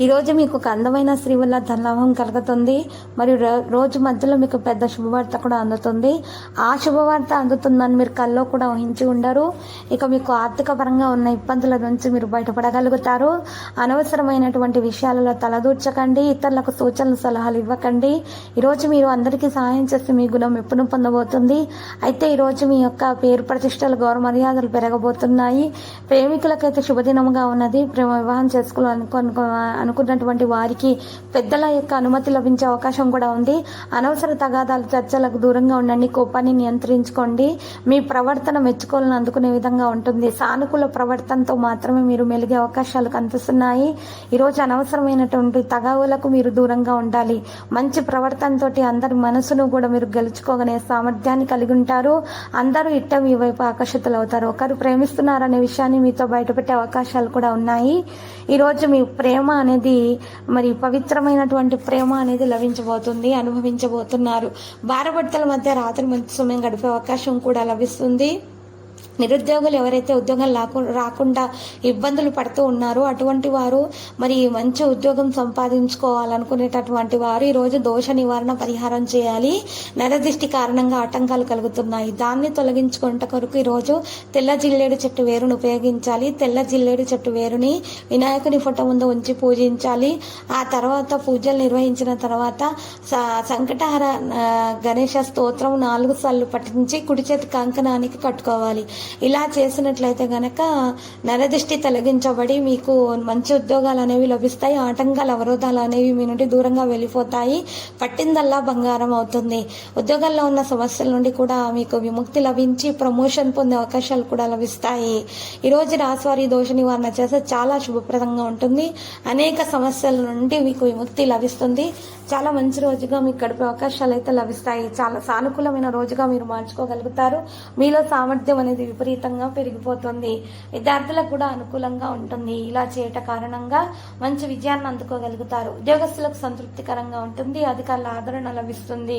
ఈరోజు మీకు ఒక అందమైన స్త్రీ వల్ల ధనలాభం కలుగుతుంది. మరియు రో- రోజు మధ్యలో మీకు పెద్ద శుభవార్త కూడా అందుతుంది. ఆ శుభవార్త అందుతుందని మీరు కల్లో కూడా ఊహించి ఉండరు. ఇక మీకు ఆర్థిక పరంగా ఉన్న ఇబ్బందుల నుంచి మీరు బయటపడగలుగుతారు. అనవసరమైనటువంటి విషయాలలో తలదూర్చకండి. ఇతరులకు సూచనలు సలహాలు ఇవ్వకండి. ఈరోజు మీరు అందరికీ సహాయం చేస్తే మీ గుణం ఎప్పుడు పొందబోతుంది. అయితే ఈరోజు మీ యొక్క పేరు ప్రతిష్టలు గౌరవ మర్యాదలు పెరగబోతున్నాయి. ప్రేమికులకైతే శుభదినముగా ఉన్నది. ప్రేమ వివాహం చేసుకోవాలనుకో అనుకున్నటువంటి వారికి పెద్దల యొక్క అనుమతి లభించే అవకాశం కూడా ఉంది. అనవసర తగాదాలు చర్చలకు దూరంగా ఉండండి కోపాన్ని నియంత్రించుకోండి. మీ ప్రవర్తన మెచ్చుకోవాలని అందుకునే విధంగా ఉంటుంది. సానుకూల ప్రవర్తనతో మాత్రమే మీరు మెలిగే అవకాశాలు కనిపిస్తున్నాయి. ఈరోజు అనవసరమైనటువంటి తగావులకు మీరు దూరంగా ఉండాలి. మంచి ప్రవర్తనతో అందరి మనసును కూడా మీరు గెలుచుకోగనే సామర్థ్యాన్ని కలిగి ఉంటారు. అందరూ ఇట్ట మీ వైపు ఆకర్షితులు అవుతారు ఒకరు ప్రేమిస్తున్నారనే విషయాన్ని మీతో బయటపెట్టే అవకాశాలు కూడా ఉన్నాయి. ఈరోజు మీ ప్రేమ అనే అనేది మరి పవిత్రమైనటువంటి ప్రేమ అనేది లభించబోతుంది అనుభవించబోతున్నారు. భార్యభర్తల మధ్య రాత్రి మంచి సమయం గడిపే అవకాశం కూడా లభిస్తుంది. నిరుద్యోగులు ఎవరైతే ఉద్యోగం లాకు రాకుండా ఇబ్బందులు పడుతూ ఉన్నారో అటువంటి వారు మరి మంచి ఉద్యోగం సంపాదించుకోవాలనుకునేటటువంటి వారు ఈరోజు దోష నివారణ పరిహారం చేయాలి. నరదిష్టి కారణంగా ఆటంకాలు కలుగుతున్నాయి. దాన్ని తొలగించుకుంట కొరకు ఈరోజు తెల్ల జిల్లేడు చెట్టు వేరును ఉపయోగించాలి. తెల్ల జిల్లేడు చెట్టు వేరుని వినాయకుని ఫోటో ముందు ఉంచి పూజించాలి. ఆ తర్వాత పూజలు నిర్వహించిన తర్వాత సంకటహర గణేష స్తోత్రం నాలుగు సార్లు పఠించి కుడి చేతి కంకణానికి కట్టుకోవాలి. ఇలా చేసినట్లయితే గనక నరదృష్టి తొలగించబడి మీకు మంచి ఉద్యోగాలు అనేవి లభిస్తాయి ఆటంకాలు అవరోధాలు అనేవి మీ నుండి దూరంగా వెళ్ళిపోతాయి పట్టిందల్లా బంగారం అవుతుంది. ఉద్యోగాల్లో ఉన్న సమస్యల నుండి కూడా మీకు విముక్తి లభించి ప్రమోషన్ పొందే అవకాశాలు కూడా లభిస్తాయి. ఈరోజు రోజు రాశివారి దోష నివారణ చేస్తే చాలా శుభప్రదంగా ఉంటుంది. అనేక సమస్యల నుండి మీకు విముక్తి లభిస్తుంది. చాలా మంచి రోజుగా మీకు గడిపే అవకాశాలు అయితే లభిస్తాయి. చాలా సానుకూలమైన రోజుగా మీరు మార్చుకోగలుగుతారు. మీలో సామర్థ్యం అనేది విపరీతంగా పెరిగిపోతుంది. విద్యార్థులకు కూడా అనుకూలంగా ఉంటుంది. ఇలా చేయట కారణంగా మంచి విజయాన్ని అందుకోగలుగుతారు. ఉద్యోగస్తులకు సంతృప్తికరంగా ఉంటుంది. అధికారుల ఆదరణ లభిస్తుంది.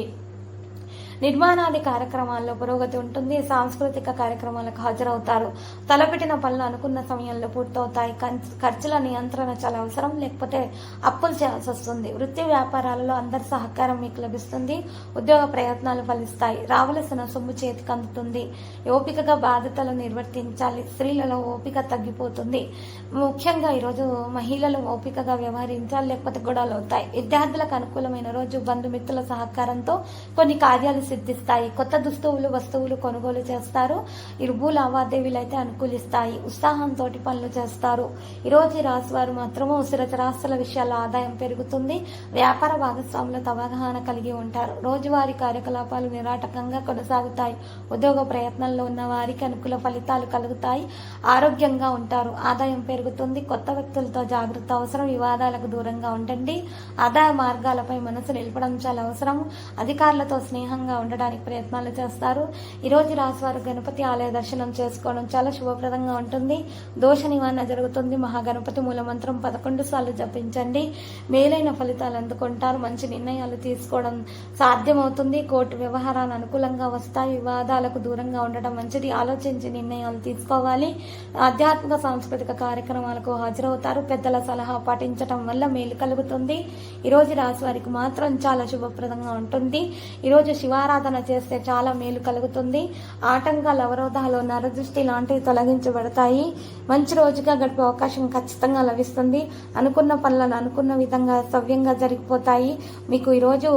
నిర్మాణాది కార్యక్రమాల్లో పురోగతి ఉంటుంది. సాంస్కృతిక కార్యక్రమాలకు హాజరవుతారు. తలపెట్టిన పనులు అనుకున్న సమయంలో పూర్తవుతాయి. కన్- ఖర్చుల నియంత్రణ చాలా అవసరం. లేకపోతే అప్పులు చేయాల్సి వస్తుంది. వృత్తి వ్యాపారాలలో అందరి సహకారం మీకు లభిస్తుంది. ఉద్యోగ ప్రయత్నాలు ఫలిస్తాయి. రావలసిన సొమ్ము చేతికి అందుతుంది. ఓపికగా బాధ్యతలు నిర్వర్తించాలి. స్త్రీలలో ఓపిక తగ్గిపోతుంది. ముఖ్యంగా ఈరోజు మహిళలు ఓపికగా వ్యవహరించాలి. లేకపోతే గొడవలు అవుతాయి. విద్యార్థులకు అనుకూలమైన రోజు బంధుమిత్రుల సహకారంతో కొన్ని కార్యాలు సిద్ధిస్తాయి. కొత్త దుస్తువులు వస్తువులు కొనుగోలు చేస్తారు. ఇరుబు లావాదేవీలు అయితే అనుకూలిస్తాయి. ఉత్సాహంతో పనులు చేస్తారు. ఈ రోజు రాశి వారు మాత్రము స్థిరచరాస్తుల విషయాల ఆదాయం పెరుగుతుంది. వ్యాపార భాగస్వాములతో అవగాహన కలిగి ఉంటారు. రోజువారీ కార్యకలాపాలు నిరాటకంగా కొనసాగుతాయి. ఉద్యోగ ప్రయత్నంలో ఉన్న వారికి అనుకూల ఫలితాలు కలుగుతాయి. ఆరోగ్యంగా ఉంటారు. ఆదాయం పెరుగుతుంది. కొత్త వ్యక్తులతో జాగ్రత్త అవసరం. వివాదాలకు దూరంగా ఉండండి. ఆదాయ మార్గాలపై మనసు నిలపడం చాలా అవసరం. అధికారులతో స్నేహంగా ఉండడానికి ప్రయత్నాలు చేస్తారు. ఈ రోజు రాశివారు గణపతి ఆలయ దర్శనం చేసుకోవడం చాలా శుభప్రదంగా ఉంటుంది. దోష నివారణ జరుగుతుంది. మహాగణపతి మూల మంత్రం పదకొండు సార్లు జపించండి. మేలైన ఫలితాలు అందుకుంటారు. మంచి నిర్ణయాలు తీసుకోవడం సాధ్యమవుతుంది. కోర్టు వ్యవహారాలు అనుకూలంగా వస్తాయి. వివాదాలకు దూరంగా ఉండడం మంచిది. ఆలోచించి నిర్ణయాలు తీసుకోవాలి. ఆధ్యాత్మిక సాంస్కృతిక కార్యక్రమాలకు హాజరవుతారు. పెద్దల సలహా పాటించడం వల్ల మేలు కలుగుతుంది. ఈరోజు రోజు రాశి వారికి మాత్రం చాలా శుభప్రదంగా ఉంటుంది. ఈ రోజు శివారాధన చేస్తే చాలా మేలు కలుగుతుంది. ఆటంకాలు అవరోధాలు నరదృష్టి లాంటివి తొలగించబడతాయి. మంచి రోజుగా గడిపే అవకాశం ఖచ్చితంగా లభిస్తుంది. అనుకున్న పనులను అనుకున్న విధంగా సవ్యంగా జరిగిపోతాయి. మీకు ఈరోజు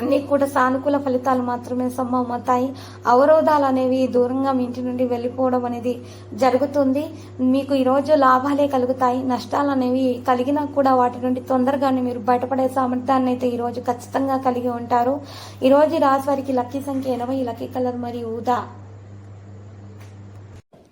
అన్నీ కూడా సానుకూల ఫలితాలు మాత్రమే సంభవమవుతాయి. అవరోధాలు అనేవి దూరంగా మీ ఇంటి నుండి వెళ్ళిపోవడం అనేది జరుగుతుంది. మీకు ఈరోజు లాభాలే కలుగుతాయి. నష్టాలు అనేవి కలిగినా కూడా వాటి నుండి తొందరగానే మీరు బయటపడే సామర్థ్యాన్ని అయితే ఈరోజు ఖచ్చితంగా కలిగి ఉంటారు. ఈరోజు ఈ రాశి వారికి లక్కీ సంఖ్య ఎనభై లక్కీ కలర్ మరియు ఊదా.